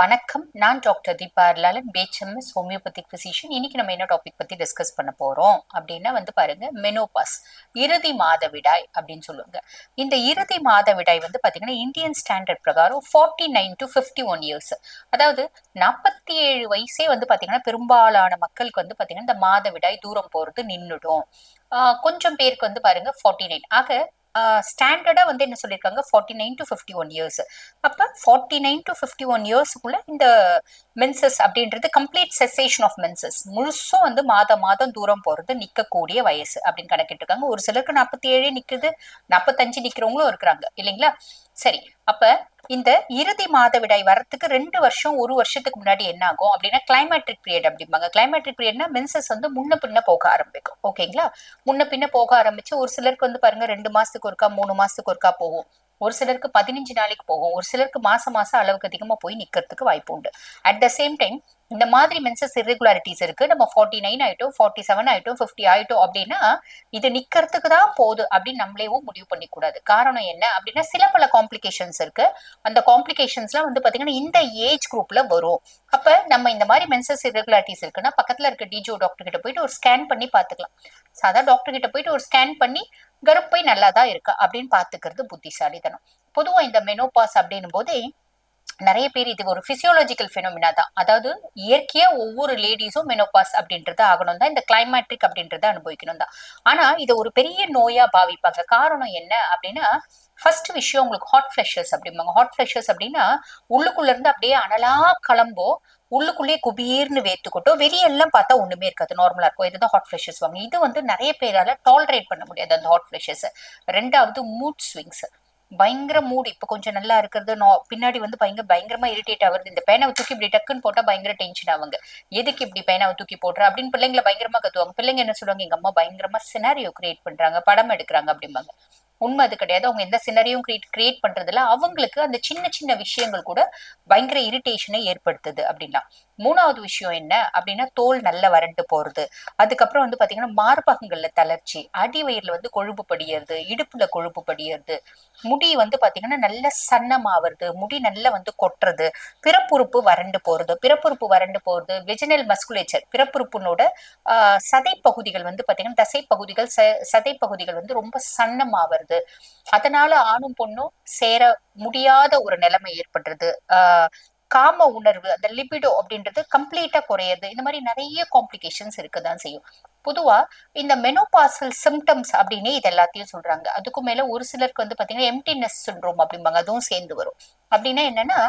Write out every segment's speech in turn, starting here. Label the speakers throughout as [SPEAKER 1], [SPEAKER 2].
[SPEAKER 1] வணக்கம். நான் doctor Deepa Arlalan BHMS homeopathic physician இன்னைக்கு நம்ம என்ன டாபிக் பத்தி டிஸ்கஸ் பண்ண போறோம்? அப்படின்னா வந்து பாருங்க மெனோபாஸ் இறுதி மாதவிடாய் அப்படின்னு சொல்லுவாங்க. இந்த இறுதி மாதவிடாய் வந்து பாத்தீங்கன்னா இந்தியன் ஸ்டாண்டர்ட் பிரகாரம் forty nine to fifty one years அதாவது நாற்பத்தி ஏழு வயசே வந்து பாத்தீங்கன்னா பெரும்பாலான மக்களுக்கு வந்து பாத்தீங்கன்னா இந்த மாதவிடாய் தூரம் போறது நின்றுடும் கொஞ்சம் பேருக்கு வந்து பாருங்க ஃபார்ட்டி நைன் ஆக ஸ்டாண்டர்டா வந்து என்ன சொல்லியிருக்காங்க forty nine to fifty one years அப்போ forty nine to fifty one இயர்ஸ்க்குள்ள இந்த மென்சஸ் அப்படின்றது கம்ப்ளீட் செசேஷன் ஆஃப் மென்சஸ் முழுசும் வந்து மாதம் மாதம் தூரம் போறது நிற்கக்கூடிய வயசு அப்படின்னு கணக்கிட்டு ஒரு சிலருக்கு நாற்பத்தி ஏழு நிக்குது நாற்பத்தஞ்சு நிக்கிறவங்களும் இருக்கிறாங்க. இல்லைங்களா? சரி. அப்ப இந்த இறுதி மாதவிடாய் வரத்துக்கு ரெண்டு வருஷம் ஒரு வருஷத்துக்கு முன்னாடி என்ன ஆகும் அப்படின்னா கிளைமேட்ரிக் பீரியட் அப்படிம்பாங்க. கிளைமேட்ரிக் பீரியட்னா மென்சஸ் வந்து முன்ன பின்ன போக ஆரம்பிக்கும். ஓகேங்களா முன்ன பின்ன போக ஆரம்பிச்சு ஒரு சிலருக்கு வந்து பாருங்க ரெண்டு மாசத்துக்கு ஒருக்கா மூணு மாசத்துக்கு ஒருக்கா போகும். ஒரு சிலருக்கு பதினஞ்சு நாளைக்கு போகும். ஒரு சிலருக்கு மாசம் மாசம் அளவுக்கு அதிகமா போய் நிக்கிறதுக்கு வாய்ப்பு உண்டு. அட் த சேம் டைம் இந்த மாதிரி மென்சஸ் இரெகுலாரிட்டிஸ் இருக்கு. நம்ம ஃபார்ட்டி நைன் ஆயிட்டோம் ஃபார்ட்டி செவன் ஆயிட்டோம் ஃபிஃப்டி ஆயிட்டோம் அப்படின்னா இது நிக்கிறதுக்கு தான் போகுது அப்படின்னு நம்மளேவும் முடிவு பண்ணிக்கூடாது. காரணம் என்ன அப்படின்னா சில பல காம்ப்ளிகேஷன்ஸ் இருக்கு. அந்த காம்ப்ளிகேஷன்ஸ்லாம் வந்து பாத்தீங்கன்னா இந்த ஏஜ் குரூப்ல வரும். அப்ப நம்ம இந்த மாதிரி மென்சஸ் இரெகுலாரிட்டிஸ் இருக்குன்னா பக்கத்துல இருக்க டிஜோ டாக்டர் கிட்ட போயிட்டு ஒரு ஸ்கேன் பண்ணி பாத்துக்கலாம் சாதா டாக்டர் கிட்ட போயிட்டு ஒரு ஸ்கேன் பண்ணி கருப்பை நல்லா தான் அப்படின்னு பாத்துக்கிறது புத்திசாலித்தனம். பொதுவா இந்த மெனோபாஸ் அப்படின்னும் போதே நிறைய பேர் இது ஒரு பிசியோலஜிக்கல் ஃபினோமினா தான். அதாவது இயற்கையா ஒவ்வொரு லேடிஸும் மெனோபாஸ் அப்படின்றது ஆகணும் தான் இந்த கிளைமேட்ரிக் அப்படின்றத அனுபவிக்கணும் தான். ஆனா இதை ஒரு பெரிய நோயா பாவிப்பாங்க. காரணம் என்ன அப்படின்னா ஃபர்ஸ்ட் விஷயம் உங்களுக்கு ஹாட் ஃபிளஷஸ் அப்படிம்பாங்க. ஹாட் ஃபிளஷஸ் அப்படின்னா உள்ளுக்குள்ள இருந்து அப்படியே அனலா கிளம்போ உள்ளுக்குள்ளேயே குபீர்னு வேத்துக்கிட்டோ வெளியெல்லாம் பார்த்தா ஒண்ணுமே இருக்காது. நார்மலா இருக்கும். இதுதான் ஹாட் ஃபிளஷஸ் வாங்க. இது வந்து நிறைய பேரால டாலரேட் பண்ண முடியாது அந்த ஹாட் ஃபிளஷஸ் ரெண்டாவது மூட் ஸ்விங்ஸ் பயங்கர மூட் இப்போ கொஞ்சம் நல்லா இருக்கிறது பின்னாடி வந்து பயங்கர பயங்கரமா இரிட்டேட் ஆகுது இந்த பேனாவை தூக்கி இப்படி டக்குன்னு போட்டா பயங்கர டென்ஷன் ஆகுங்க எதுக்கு இப்படி பேனாவை தூக்கி போடுற? அப்படின்னு பிள்ளைங்களை பயங்கரமா கத்துவாங்க. பிள்ளைங்க என்ன சொல்லுவாங்க? எங்க அம்மா பயங்கரமா சினாரியோ கிரியேட் பண்றாங்க படம் எடுக்கிறாங்க அப்படிம்பாங்க. உண்மை அது கிடையாது. அவங்க எந்த சினரியும் கிரியேட் கிரியேட் பண்றதுல அவங்களுக்கு அந்த சின்ன சின்ன விஷயங்கள் கூட பயங்கர இரிட்டேஷனை ஏற்படுத்துது அப்படின்னா. மூணாவது விஷயம் என்ன அப்படின்னா தோல் நல்ல வறண்டு போறது. அதுக்கப்புறம் வந்து பாத்தீங்கன்னா மார்பகங்கள்ல தளர்ச்சி அடி வயிறுல வந்து கொழுப்பு படியறது இடுப்புல கொழுப்பு படியறது முடி வந்து பாத்தீங்கன்னா நல்ல சன்னமாவது முடி நல்லா வந்து கொட்டுறது பிறப்புறுப்பு வறண்டு போறது பிறப்புறுப்பு வறண்டு போறது வெஜினல் மஸ்குலேச்சர் பிறப்புறுப்புனோட ஆஹ் சதை பகுதிகள் வந்து பாத்தீங்கன்னா தசை பகுதிகள் சதை பகுதிகள் வந்து ரொம்ப சன்னமாவது அதனால ஆணும் பொண்ணும் சேர முடியாத ஒரு நிலைமை ஏற்படுறது. ஆஹ் காம உணர்வு அந்த லிபிடோ அப்படின்றது கம்ப்ளீட்டா குறையுது. இந்த மாதிரி நிறைய காம்ப்ளிகேஷன்ஸ் இருக்குதான் செய்யும். பொதுவா இந்த மெனோபாசல் சிம்டம்ஸ் அப்படின்னு இது எல்லாத்தையும் சொல்றாங்க. அதுக்கும் மேல ஒரு சிலருக்கு வந்து பாத்தீங்கன்னா எம்டினஸ் சின்ரோம் அப்படிம்பாங்க. அதுவும் சேர்ந்து வரும். அப்படின்னா என்னன்னா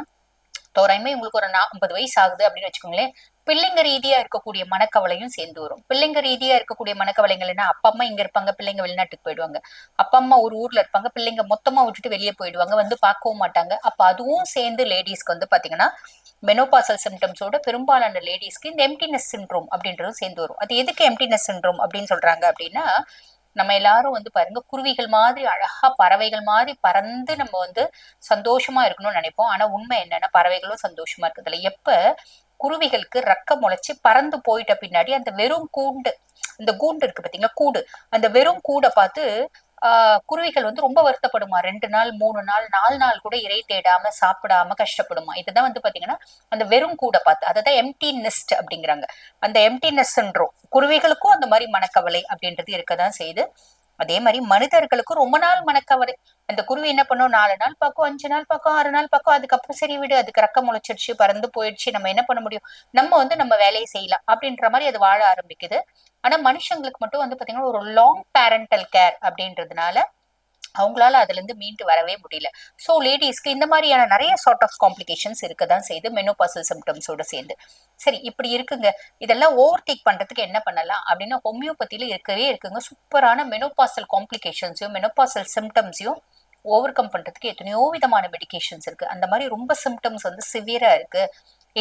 [SPEAKER 1] தோராயமே உங்களுக்கு ஒரு ஐம்பது வயசு ஆகுது அப்படின்னு வச்சுக்கோங்களேன். பிள்ளைங்க ரீதியா இருக்கக்கூடிய மனக்கவலையும் சேர்ந்து வரும். பிள்ளைங்க ரீதியா இருக்கக்கூடிய மனக்கவலைகள் என்ன அப்பா அம்மா இங்க இருப்பாங்க பிள்ளைங்க வெளிநாட்டுக்கு போயிடுவாங்க. அப்பா அம்மா ஒரு ஊர்ல இருப்பாங்க பிள்ளைங்க மொத்தமா விட்டுட்டு வெளியே போயிடுவாங்க வந்து பார்க்கவும் மாட்டாங்க. அப்ப அதுவும் சேர்ந்து லேடிஸ்க்கு வந்து பாத்தீங்கன்னா மெனோபாசல் சிம்டம்ஸோட பெரும்பாலான லேடிஸ்க்கு இந்த எம்டினஸ் சின்ட்ரோம் அப்படின்றதும் சேர்ந்து வரும். அது எதுக்கு எம்டினஸ் சின்ட்ரோம் அப்படின்னு சொல்றாங்க அப்படின்னா நம்ம எல்லாரும் வந்து பாருங்க குருவிகள் மாதிரி அழகா பறவைகள் மாதிரி பறந்து நம்ம வந்து சந்தோஷமா இருக்கணும்னு நினைப்போம். ஆனா உண்மை என்னன்னா பறவைகளும் சந்தோஷமா இருக்குதுல்ல எப்ப குருவிகளுக்கு ரக்கம் முளைச்சு பறந்து போயிட்ட பின்னாடி அந்த வெறும் கூண்டு இந்த கூண்டு இருக்கு பாத்தீங்களா? கூடு. அந்த வெறும் கூடை பார்த்து ஆஹ் குருவிகள் வந்து ரொம்ப வருத்தப்படுமா? ரெண்டு நாள் மூணு நாள் நாலு நாள் கூட இறை தேடாம சாப்பிடாம கஷ்டப்படுமா? இதுதான் வந்து பாத்தீங்கன்னா அந்த வெறும் கூடை பார்த்து. அததான் எம்டி நெஸ்ட் அப்படிங்கிறாங்க. அந்த எம்டி நெஸ்ட்ன்றோம் குருவிகளுக்கும் அந்த மாதிரி மனக்கவலை அப்படின்றது இருக்கதான் செய்யுது. அதே மாதிரி மனிதர்களுக்கும் ரொம்ப நாள் மனக்கவலை. அந்த குருவி என்ன பண்ணும்? நாலு நாள் பார்க்கும் அஞ்சு நாள் பார்க்கும் ஆறு நாள் பார்க்கும் அதுக்கப்புறம் சரி விடு அதுக்கு ரக்கம் முளைச்சிருச்சு பறந்து போயிடுச்சு நம்ம என்ன பண்ண முடியும்? நம்ம வந்து நம்ம வேலையை செய்யலாம் அப்படின்ற மாதிரி அது வாழ ஆரம்பிக்குது. ஆனா மனுஷங்களுக்கு மட்டும் வந்து பாத்தீங்கன்னா ஒரு லாங் பேரண்டல் கேர் அப்படின்றதுனால அவங்களால அதுலேருந்து மீண்டு வரவே முடியல. ஸோ லேடிஸ்க்கு இந்த மாதிரியான நிறைய சார்ட் ஆஃப் காம்ப்ளிகேஷன்ஸ் இருக்க தான் செய்யுது மெனோபாசல் சிம்டம்ஸோட சேர்ந்து. சரி இப்படி இருக்குங்க. இதெல்லாம் ஓவர் டேக் பண்ணுறதுக்கு என்ன பண்ணலாம்? அப்படின்னா ஹோமியோபதியில் இருக்கவே இருக்குங்க. சூப்பரான மெனோபாசல் காம்ப்ளிகேஷன்ஸையும் மெனோபாசல் சிம்டம்ஸையும் ஓவர் கம் பண்ணுறதுக்கு எத்தனையோ விதமான மெடிகேஷன்ஸ் இருக்குது அந்த மாதிரி ரொம்ப சிம்டம்ஸ் வந்து சிவியராக இருக்குது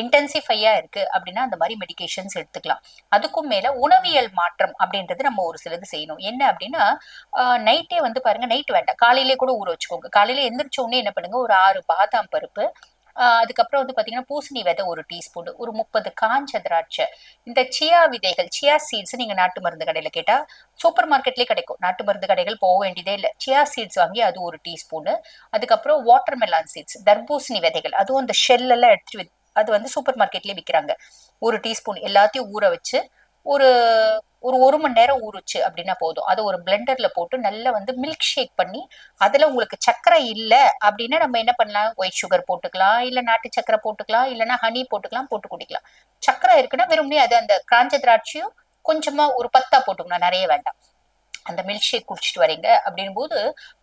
[SPEAKER 1] இன்டென்சிஃபையா இருக்கு அப்படின்னா அந்த மாதிரி மெடிகேஷன்ஸ் எடுத்துக்கலாம். அதுக்கும் மேல உணவியல் மாற்றம் அப்படின்றது நம்ம ஒரு சிலது செய்யணும். என்ன அப்படின்னா நைட்டே வந்து பாருங்க நைட் வேண்டாம். காலையிலே கூட ஊற வச்சுக்கோங்க. காலையில எந்திரிச்ச உடனே என்ன பண்ணுங்க ஒரு ஆறு பாதாம் பருப்பு அதுக்கப்புறம் வந்து பாத்தீங்கன்னா பூசணி விதை ஒரு டீஸ்பூன் ஒரு முப்பது காஞ்ச திராட்சை. இந்த சியா விதைகள் சியா சீட்ஸ் நீங்க நாட்டு மருந்து கடையில கேட்டா சூப்பர் மார்க்கெட்லயே கிடைக்கும். நாட்டு மருந்து கடைகள் போக வேண்டியதே இல்லை. சியா சீட்ஸ் வாங்கி அது ஒரு டீஸ்பூனு அதுக்கப்புறம் வாட்டர் மெலான் சீட்ஸ் தர்பூசணி விதைகள். அதுவும் அந்த ஷெல்லெல்லாம் எடுத்துட்டு அது வந்து சூப்பர் மார்க்கெட்லயே விற்கிறாங்க ஒரு டீஸ்பூன் எல்லாத்தையும் ஊற வச்சு ஒரு ஒரு ஒரு மணி நேரம் ஊறுச்சு அப்படின்னா போதும். அதை ஒரு பிளெண்டர்ல போட்டு நல்லா வந்து மில்க் ஷேக் பண்ணி அதுல உங்களுக்கு சர்க்கரை இல்ல அப்படின்னா நம்ம என்ன பண்ணலாம்? ஒயிட் சுகர் போட்டுக்கலாம் இல்ல நாட்டு சர்க்கரை போட்டுக்கலாம் இல்லைன்னா ஹனி போட்டுக்கலாம் போட்டு குடிக்கலாம். சர்க்கரை இருக்குன்னா வெறும்னே அது அந்த காஞ்ச திராட்சையும் கொஞ்சமா ஒரு பத்தா போட்டுக்கணும். நிறைய வேண்டாம். அந்த மில்க் ஷேக் குடிச்சிட்டு வரீங்க அப்படின் போது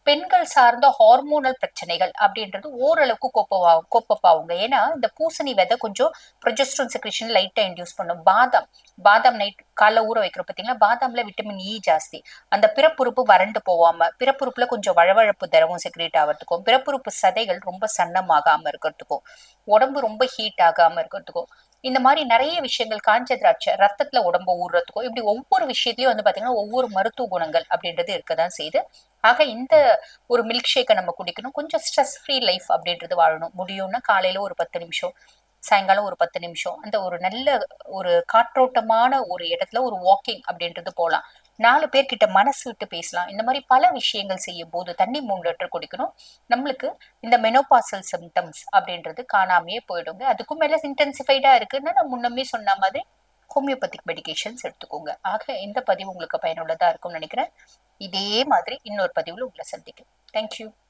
[SPEAKER 1] பெண்கள் சார்ந்த ஹார்மோனல் பிரச்சனைகள் அப்படின்றது ஓரளவுக்கு கோப்பவா கோப்பப்பாவுங்க ஏன்னா இந்த பூசணி விதை கொஞ்சம் ப்ரொஜெஸ்ட்ரோன் செக்ரேஷன் லைட்டா இன்டியூஸ் பண்ணும். பாதாம் பாதாம் நைட் காலைல ஊற வைக்கிறோம் பார்த்தீங்களா? பாதாம்ல விட்டமின் இ e ஜாஸ்தி. அந்த பிறப்புறுப்பு வறண்டு போகாம பிறப்புறுப்புல கொஞ்சம் வழவழப்பு திரவம் செக்ரேட் ஆகிறதுக்கும் பிறப்புறுப்பு சதைகள் ரொம்ப சன்னமாகாம இருக்கிறதுக்கும் உடம்பு ரொம்ப ஹீட் ஆகாம இருக்கிறதுக்கும் இந்த மாதிரி நிறைய விஷயங்கள் காஞ்ச திராட்சை ரத்தத்துல உடம்பு ஊறுறதுக்கும் இப்படி ஒவ்வொரு விஷயத்திலயும் வந்து பாத்தீங்கன்னா ஒவ்வொரு மருத்துவ குணங்கள் அப்படின்றது இருக்கதான் செய்யுது. ஆக இந்த ஒரு மில்க் ஷேக்கை நம்ம குடிக்கணும். கொஞ்சம் ஸ்ட்ரெஸ் ஃப்ரீ லைஃப் அப்படின்றது வாழணும். முடியும்னா காலையில ஒரு பத்து நிமிஷம் சாயங்காலம் ஒரு பத்து நிமிஷம் அந்த ஒரு நல்ல ஒரு காற்றோட்டமான ஒரு இடத்துல ஒரு வாக்கிங் அப்படின்றது போகலாம் நாலு பேர்கிட்ட மனசு விட்டு பேசலாம். இந்த மாதிரி பல விஷயங்கள் செய்யும் போது தண்ணி மூணு லிட்டர் குடிக்கணும். நம்மளுக்கு இந்த மெனோபாசல் சிம்டம்ஸ் அப்படின்றது காணாமையே போயிடுங்க. அதுக்கும் மேல இன்டென்சிஃபைடா இருக்குன்னு நான் முன்னமே சொன்ன மாதிரி ஹோமியோபதிக் மெடிகேஷன்ஸ் எடுத்துக்கோங்க. ஆக இந்த பதிவு உங்களுக்கு பயனுள்ளதா இருக்கும்னு நினைக்கிறேன். இதே மாதிரி இன்னொரு பதிவுல உங்களை சந்திக்கிறேன். தேங்க்யூ